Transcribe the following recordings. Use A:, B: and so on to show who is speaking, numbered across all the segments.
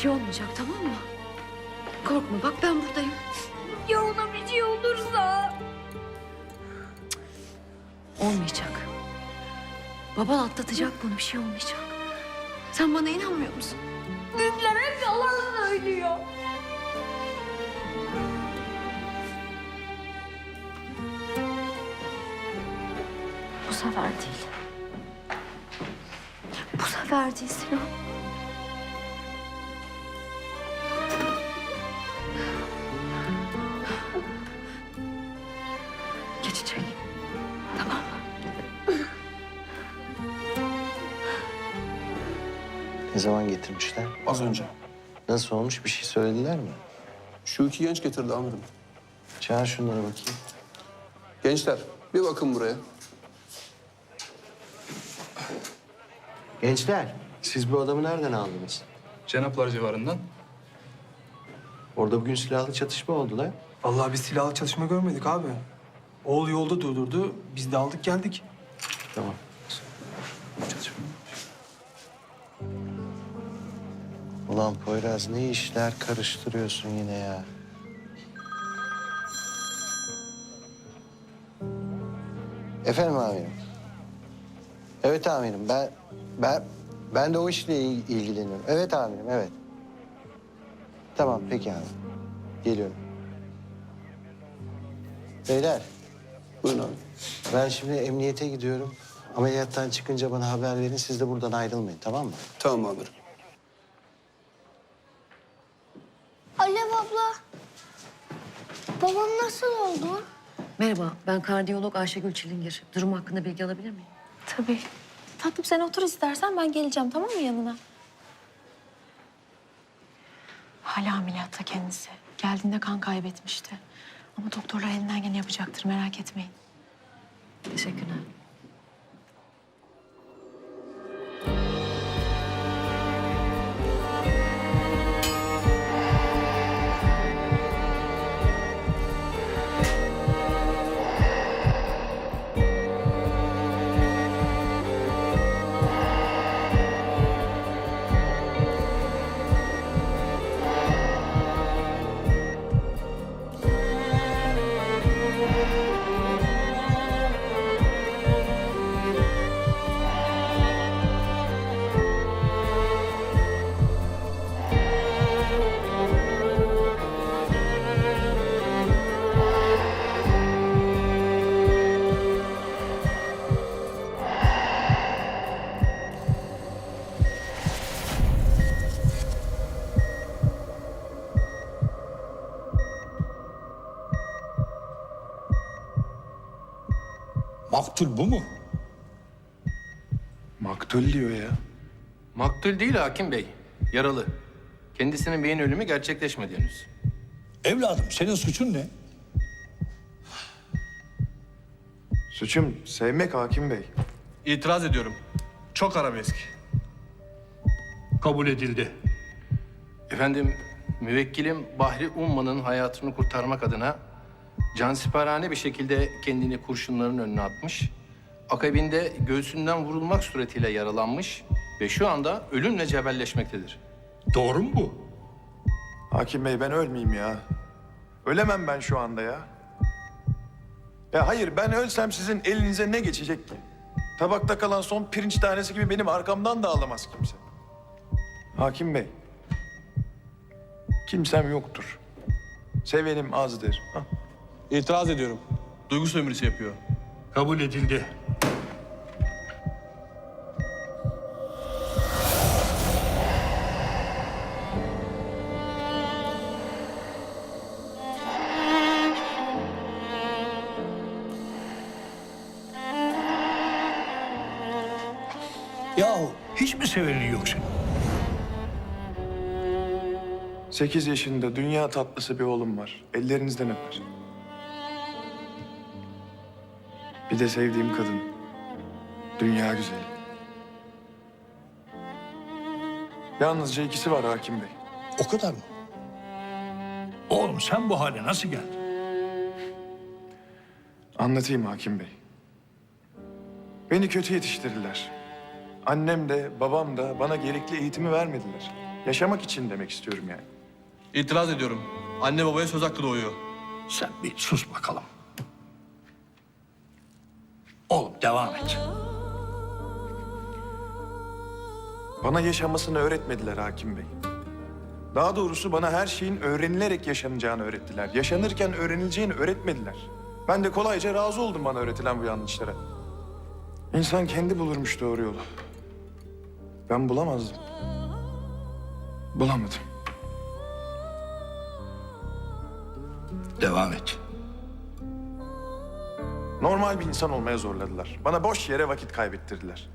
A: şey olmayacak tamam mı? Korkma bak ben buradayım.
B: Ya ona bir şey olursa?
A: Olmayacak. Baban atlatacak bunu bir şey olmayacak. Sen bana inanmıyor musun?
B: Büyükler hep yalan söylüyor.
A: Bu sefer değil. Bu sefer değil Sinan.
C: Ne zaman getirmişler?
D: Az önce.
C: Nasıl olmuş? Bir şey söylediler mi?
D: Şu iki genç getirdi amirim.
C: Çağır şunlara bakayım.
D: Gençler bir bakın buraya.
C: Gençler, siz bu adamı nereden aldınız?
E: Cenaplar civarından.
C: Orada bugün silahlı çatışma oldu lan.
F: Vallahi biz silahlı çalışma görmedik abi. Oğul yolda durdurdu. Biz de aldık geldik.
C: Tamam. Ulan Poyraz ne işler karıştırıyorsun yine ya. Efendim amirim. Evet amirim ben ben ben de o işle il- ilgileniyorum. Evet amirim evet. Tamam peki abi. Geliyorum. Beyler
D: Buyurun abi.
C: ben şimdi emniyete gidiyorum. Ameliyattan çıkınca bana haber verin. Siz de buradan ayrılmayın tamam mı?
D: Tamam amirim.
B: Babam nasıl oldu?
A: Merhaba, ben kardiyolog Ayşegül Çilingir. Durum hakkında bilgi alabilir miyim?
G: Tabii. Tatlım sen otur istersen ben geleceğim tamam mı yanına? Hala ameliyatta kendisi. Geldiğinde kan kaybetmişti. Ama doktorlar elinden gene yapacaktır merak etmeyin.
A: Teşekkürler.
H: Maktul bu mu?
I: Maktul diyor ya.
E: Maktul değil hakim bey. Yaralı. Kendisinin beyin ölümü gerçekleşmedi henüz.
H: Evladım senin suçun ne?
I: Suçum sevmek hakim bey.
J: İtiraz ediyorum. Çok arabesk.
H: Kabul edildi.
E: Efendim, müvekkilim Bahri Umman'ın hayatını kurtarmak adına cansiperhane bir şekilde kendini kurşunların önüne atmış. Akabinde göğsünden vurulmak suretiyle yaralanmış ve şu anda ölümle cebelleşmektedir.
H: Doğru mu bu?
I: Hakim bey ben ölmeyeyim ya. Ölemem ben şu anda ya. Ya hayır ben ölsem sizin elinize ne geçecek ki? Tabakta kalan son pirinç tanesi gibi benim arkamdan da ağlamaz kimse. Hakim bey. Kimsem yoktur. Sevenim azdır. Hah.
J: İtiraz ediyorum. Duygu sömürüsü yapıyor.
H: Kabul edildi. Yahu hiç mi sevenin yok senin?
I: Sekiz yaşında dünya tatlısı bir oğlum var. Ellerinizden öper. De sevdiğim kadın. Dünya güzeli. Yalnızca ikisi var hakim bey.
H: O kadar mı? Oğlum sen bu hale nasıl geldin?
I: Anlatayım hakim bey. Beni kötü yetiştirdiler. Annem de babam da bana gerekli eğitimi vermediler. Yaşamak için demek istiyorum yani.
J: İtiraz ediyorum. Anne babaya söz hakkı doğuyor.
H: Sen bir sus bakalım. Oğlum devam et.
I: Bana yaşamasını öğretmediler hakim bey. Daha doğrusu bana her şeyin öğrenilerek yaşanacağını öğrettiler. Yaşanırken öğrenileceğini öğretmediler. Ben de kolayca razı oldum bana öğretilen bu yanlışlara. İnsan kendi bulurmuş doğru yolu. Ben bulamazdım. Bulamadım.
H: Devam et.
I: Normal bir insan olmaya zorladılar. Bana boş yere vakit kaybettirdiler.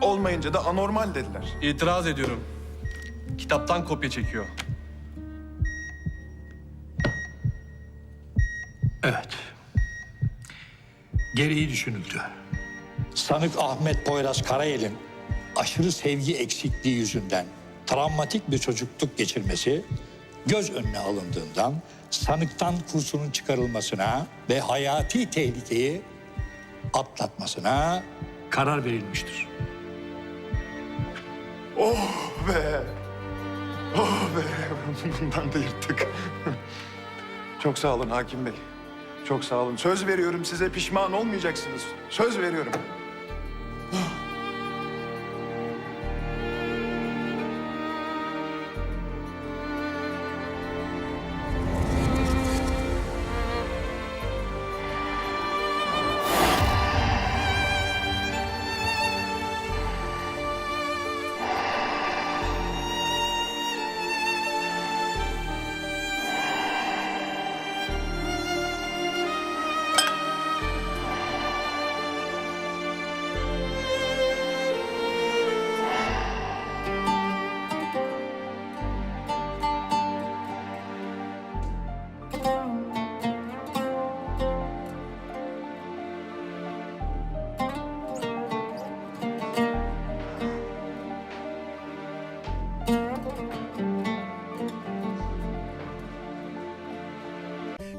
I: Olmayınca da anormal dediler.
J: İtiraz ediyorum. Kitaptan kopya çekiyor.
H: Evet. Gereği düşünüldü. Sanık Ahmet Poyraz Karayel'in aşırı sevgi eksikliği yüzünden travmatik bir çocukluk geçirmesi göz önüne alındığından sanıktan kursunun çıkarılmasına ve hayati tehlikeyi atlatmasına karar verilmiştir.
I: Oh be! Oh be! Bundan da yırttık. Çok sağ olun hakim bey. Çok sağ olun. Söz veriyorum size pişman olmayacaksınız. Söz veriyorum.